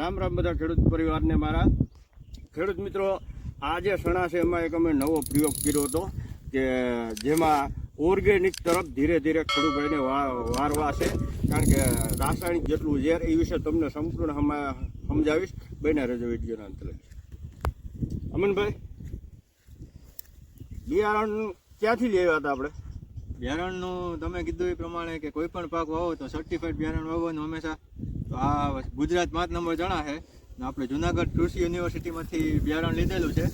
રામ રામ બધા ખેડૂત પરિવારને મારા. ખેડૂત મિત્રો આ જે સણા છે એમાં એક અમે નવો પ્રયોગ કર્યો હતો કે જેમાં ઓર્ગેનિક તરફ ધીરે ધીરે ખેડૂતભાઈને વારવા છે કારણ કે રાસાયણિક જેટલું ઝેર એ વિશે તમને સંપૂર્ણ સમજાવીશ. બંને રજો વિડીયોના અંત લગી અમનભાઈ, બિયારણ ક્યાંથી લેવા હતા આપણે? બિયારણનું તમે કીધું એ પ્રમાણે કે કોઈ પણ પાક વાવો તો સર્ટિફાઈડ બિયારણ વાવવાનું હંમેશા. તો આ ગુજરાત જ નંબર ચણા છે. ને આપણે જુનાગઢ કૃષિ યુનિવર્સિટીમાંથી બિયારણ લીધેલું છે.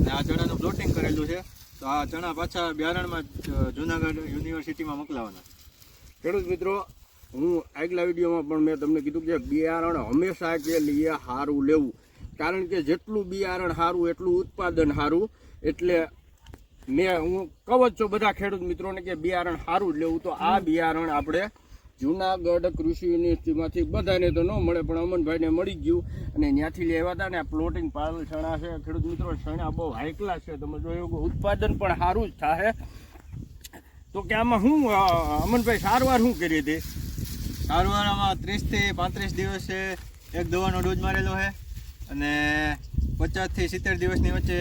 અને આ ચણાનું પ્લોટિંગ કરેલું છે. તો આ ચણા પાછા બિયારણમાં જુનાગઢ યુનિવર્સિટીમાં મોકલાવાના ખેડૂત મિત્રો હું આગલા વિડીયોમાં પણ મેં તમને કીધું કે બિયારણ હંમેશા કે લઈએ સારું લેવું. કારણ કે જેટલું બિયારણ સારું એટલું ઉત્પાદન સારું એટલે મેં હું કહું જ છું બધા ખેડૂત મિત્રોને કે બિયારણ સારું જ લેવું. તો આ બિયારણ આપણે જુનાગઢ કૃષિ યુનિવર્સિટીમાંથી બધાને તો ન મળે પણ અમનભાઈને મળી ગયું અને ત્યાંથી લેવા હતા ને આ પ્લોટિંગ પાડેલ છણા છે. ખેડૂત મિત્રો છણા બહુ હાઈ ક્લાસ છે. તમે જોયું કે ઉત્પાદન પણ સારું જ થાય તો કે આમાં શું અમનભાઈ સારવાર શું કરી હતી? સારવાર આમાં ત્રીસથી પાંત્રીસ દિવસે એક દવાનો ડોઝ મારેલો છે અને પચાસથી સિત્તેર દિવસની વચ્ચે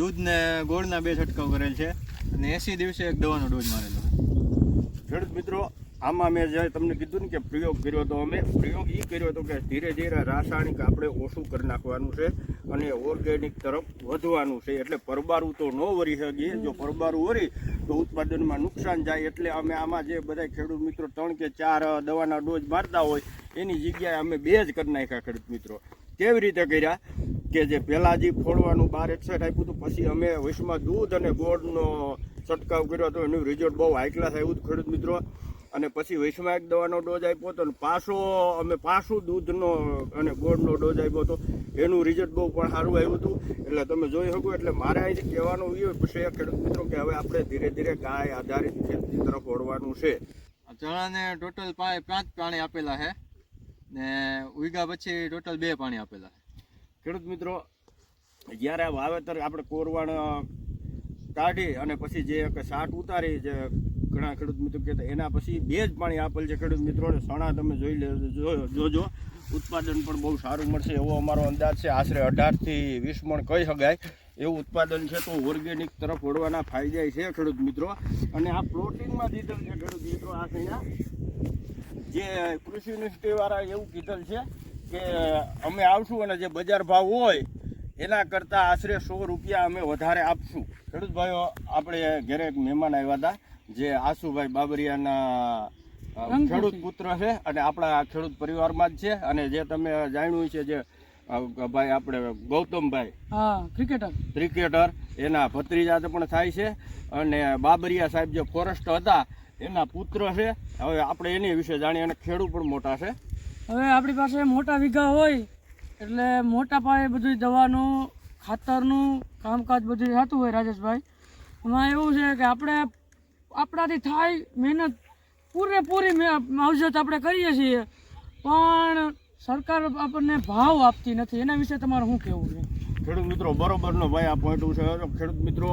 દૂધને ગોળના બે છંટકાવ કરેલ છે અને એંસી દિવસે એક દવાનો ડોઝ મારેલો છે. ખેડૂત મિત્રો આમાં મેં જે તમને કીધું ને કે પ્રયોગ કર્યો હતો અમે, પ્રયોગ એ કર્યો હતો કે ધીરે ધીરે રાસાયણિક આપણે ઓછું કરી નાખવાનું છે અને ઓર્ગેનિક તરફ વધવાનું છે. એટલે પરબારું તો ન વરી શકીએ. જો પરબારું વરી તો ઉત્પાદનમાં નુકસાન જાય. એટલે અમે આમાં જે બધા ખેડૂત મિત્રો ત્રણ કે ચાર દવાના ડોઝ મારતા હોય, એની જગ્યાએ અમે બે જ કરી નાખ્યા ખેડૂત મિત્રો. કેવી રીતે કર્યા? કે જે પહેલાં જે ફોડવાનું બાર એકસઠ આપ્યું હતું, પછી અમે વૈશ્વમાં દૂધ અને ગોળનો છંટકાવ કર્યો હતો. એનું રિઝલ્ટ બહુ હાઈ ક્લાસ આવ્યું ખેડૂત મિત્રો. અને પછી વૈશમાં દવાનો ડોઝ આપ્યો હતો અને પાછો અમે પાછું દૂધનો અને ગોળનો ડોઝ આપ્યો હતો. એનું રિઝલ્ટ બહુ પણ સારું આવ્યું હતું. એટલે તમે જોઈ શકો એટલે મારે અહીંથી કહેવાનું એ છે ખેડૂત મિત્રો કે હવે આપણે ધીરે ધીરે ગાય આધારિત ખેતી તરફ વળવાનું છે. આ ચણાને ટોટલ પાંચ પાણી આપેલા છે ને ઉગ્યા પછી ટોટલ બે પાણી આપેલા ખેડૂત મિત્રો જ્યારે વાવેતર આપણે કોરવાણ કાઢી અને પછી જે એક સાટ ઉતારી જે ઘણા ખેડૂત મિત્રો કહેતા, એના પછી બે જ પાણી આપેલ છે ખેડૂત મિત્રોને સણા તમે જોઈ લે જોજો, ઉત્પાદન પણ બહુ સારું મળશે એવો અમારો અંદાજ છે. આશરે અઢારથી વીસ મણ કહી શકાય એવું ઉત્પાદન છે. તો ઓર્ગેનિક તરફ વળવાના ફાયદા છે ખેડૂત મિત્રો. અને આ પ્લોટિંગમાં દીધેલ છે ખેડૂત મિત્રો આ અહીંયા જે કૃષિ યુનિવર્સિટીવાળા એવું કીધેલ છે કે અમે આવશું અને જે બજાર ભાવ હોય એના કરતાં આશરે સો રૂપિયા અમે વધારે આપશું. ખેડૂત ભાઈઓ, આપણે ઘરે એક મહેમાન આવ્યા હતા. જે આશુભાઈ બાબરિયાના ખેડૂત પુત્ર છે અને આપણા ખેડૂત પરિવારમાં જ છે અને જે તમે જાણ્યું છે જે ભાઈ આપણે ગૌતમભાઈ હા ક્રિકેટર ક્રિકેટર એના ભત્રીજા પણ થાય છે અને બાબરિયા સાહેબ જે ફોરેસ્ટ હતા એના પુત્ર છે. હવે આપણે એની વિશે જાણીએ અને ખેડૂત પણ મોટા છે. હવે આપણી પાસે મોટા વીઘા હોય એટલે મોટા પાયે બધું દવાનું ખાતરનું કામકાજ બધું થતું હોય રાજેશભાઈ. એમાં એવું છે કે આપણે આપણાથી થાય મહેનત પૂરેપૂરી માવજત આપણે કરીએ છીએ. પણ સરકાર આપણને ભાવ આપતી નથી. એના વિશે તમારે શું કહેવું છે? ખેડૂત મિત્રો, બરોબરનો ભાઈ આ પોઈન્ટ છે. ખેડૂત મિત્રો,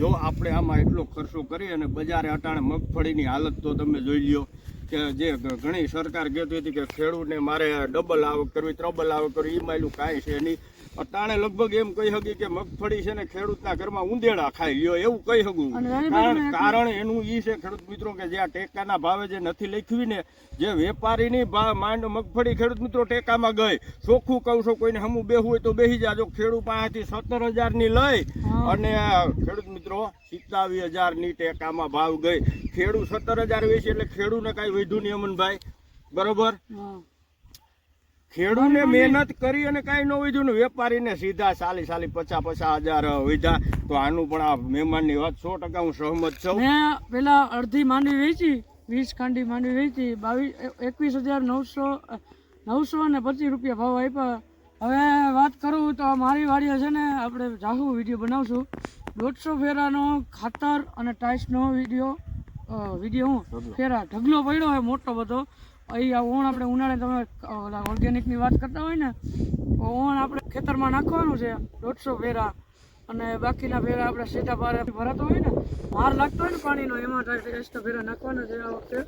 જો આપણે આમાં એટલો ખર્ચો કરી અને બજારે અટાણે મગફળીની હાલત તો તમે જોઈ લ્યો કે જે ઘણી સરકાર કહેતી હતી કે ખેડૂતને મારે ડબલ આવક કરવી ત્રબલ આવક કરવી એ માયલું કાંઈ છે નહીં. અટાણે લગભગ એમ કહી શકી કે મગફળી છે ને ખેડૂતના ઘરમાં ઉંદેડા ખાઈ ગયો એવું કહી શકું કારણ કારણ એનું ઈ છે ખેડૂત મિત્રો કે જે આ ટેકાના ભાવે જે નથી લખવી ને જે વેપારીની ભાવ માંડ મગફળી ખેડૂત મિત્રો ટેકામાં ગઈ. ચોખ્ખું કહું છું કોઈને હમું બેહું હોય તો બેહી જાજો. ખેડૂત પાસેથી સત્તર હજારની લઈ હા. અને ખેડૂત મિત્રો સિત્તાવીસ હજારની ટેકામાં ભાવ ગઈ. ખેડૂત સત્તર હજાર વેચી એટલે ખેડૂતને કાંઈ વધુ નહીં અમનભાઈ. બરોબર? હા મહેનત કરી અને કાંઈ ન વીધું ને વેપારીને સીધા ચાલી સાલી પચાસ પચાસ હજાર વીધા તો આનું પણ આ મહેમાનની વાત સો ટકા હું સહમત છું. મેં પેલા અડધી માંડવી વેચી વીસ ખાંડી માંડવી વેચી બાવીસ એકવીસ હજાર નવસો નવસો અને પચીસ રૂપિયા ભાવ આપ્યા. હવે વાત કરું તો મારી વાડીએ છે ને આપણે જાહુ વીડિયો બનાવશું. દોઢસો ફેરાનો ખાતર અને ટાઇલ્સનો વીડિયો. વીડિયો હું ફેરા ઢગલો પડ્યો હોય મોટો બધો. અહીં આ ઓણ આપણે ઉનાળે તમે ઓલા ઓર્ગેનિકની વાત કરતા હોય ને ઓણ આપણે ખેતરમાં નાખવાનું છે દોઢસો ફેરા અને બાકીના ફેરા આપણે સીધા પારે ભરાતો હોય ને માર લાગતો હોય ને પાણીનો એમાં એક્સ્ટ્રા ફેરા નાખવાના છે આ વખતે.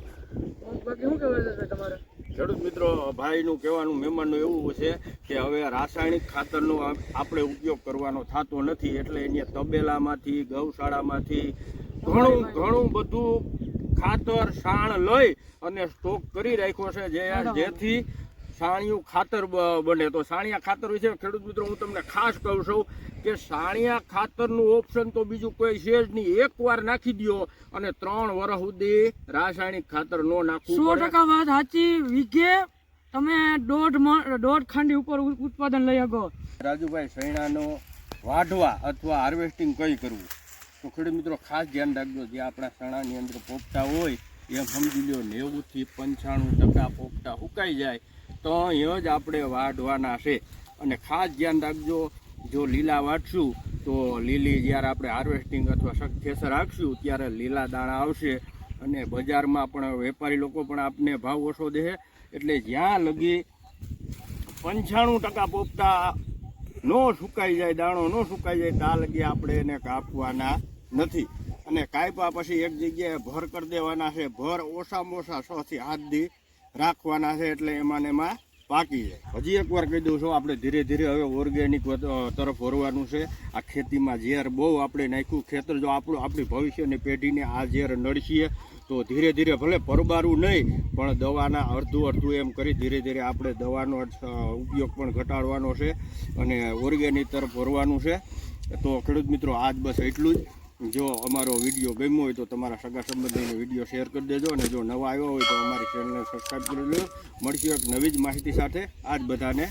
બાકી શું કહેવાય છે તમારે? ખેડૂત મિત્રો ભાઈનું કહેવાનું મહેમાનનું એવું છે કે હવે રાસાયણિક ખાતરનો આપણે ઉપયોગ કરવાનો થતો નથી એટલે એની તબેલામાંથી ગૌશાળામાંથી ઘણું ઘણું બધું ખાતર સાણ લઈ અને સ્ટોક કરી રાખ્યો છે જે જેથી સાણિયું ખાતર બને. તો સાણિયા ખાતર વિશે ખેડૂત મિત્રો હું તમને ખાસ કહું છું કે સાણિયા ખાતરનું ઓપ્શન તો બીજું કોઈ છે જ નહીં. એકવાર નાખી દ્યો અને ત્રણ વર્ષ સુધી રાસાયણિક ખાતર નો નાખવું સો ટકા વાત સાચી. વીઘે તમે દોઢ દોઢ ખાંડી ઉપર ઉત્પાદન લઈ શકો. રાજુભાઈ સૈણાનો વાઢવા અથવા હાર્વેસ્ટિંગ કઈ કરવું? તો ખેડૂત મિત્રો, ખાસ ધ્યાન રાખજો, જે આપણા ચણાની અંદર પોપટા હોય, એમ સમજી લો નેવુંથી પંચાણું ટકા પોપટા સુકાઈ જાય, તો અહીં જ આપણે વાઢવાના છે. અને ખાસ ધ્યાન રાખજો, જો લીલા વાટશું તો લીલી જ્યારે આપણે હાર્વેસ્ટિંગ અથવા સક્સેસર રાખશું ત્યારે લીલા દાણા આવશે. અને બજારમાં પણ વેપારી લોકો પણ આપને ભાવ ઓછો દે એટલે જ્યાં લગી પંચાણું ટકા પોપતા નો સુકાઈ જાય, દાણો નો સુકાઈ જાય, ત્યાં લગી આપણે એને કાપવાના નથી. અને કાયપા પછી એક જગ્યાએ ભર કરી દેવાના છે. ભર ઓછામાં ઓછા છથી હાથ દી રાખવાના છે એટલે એમાં એમાં પાકી જાય. હજી એકવાર કહી દઉં છું, આપણે ધીરે ધીરે હવે ઓર્ગેનિક તરફ વરવાનું છે. આ ખેતીમાં ઝેર બહુ આપણે નાખ્યું. ખેતર જો આપણું આપણી ભવિષ્યની પેઢીને આ ઝેર નડશીએ, તો ધીરે ધીરે ભલે પરબારું નહીં, પણ દવાના અડધું અડધું એમ કરી ધીરે ધીરે આપણે દવાનો ઉપયોગ પણ ઘટાડવાનો છે અને ઓર્ગેનિક તરફ વરવાનું છે. તો ખેડૂત મિત્રો, આજ બસ એટલું જ. જો અમારો વીડિયો ગમ્યો હોય તો તમારા સગા સંબંધીને વીડિયો શેર કરી દેજો અને જો નવા આવ્યો હોય તો અમારી ચેનલને સબસ્ક્રાઈબ કરી લો મળશું એક નવી જ માહિતી સાથે. આજ બધાને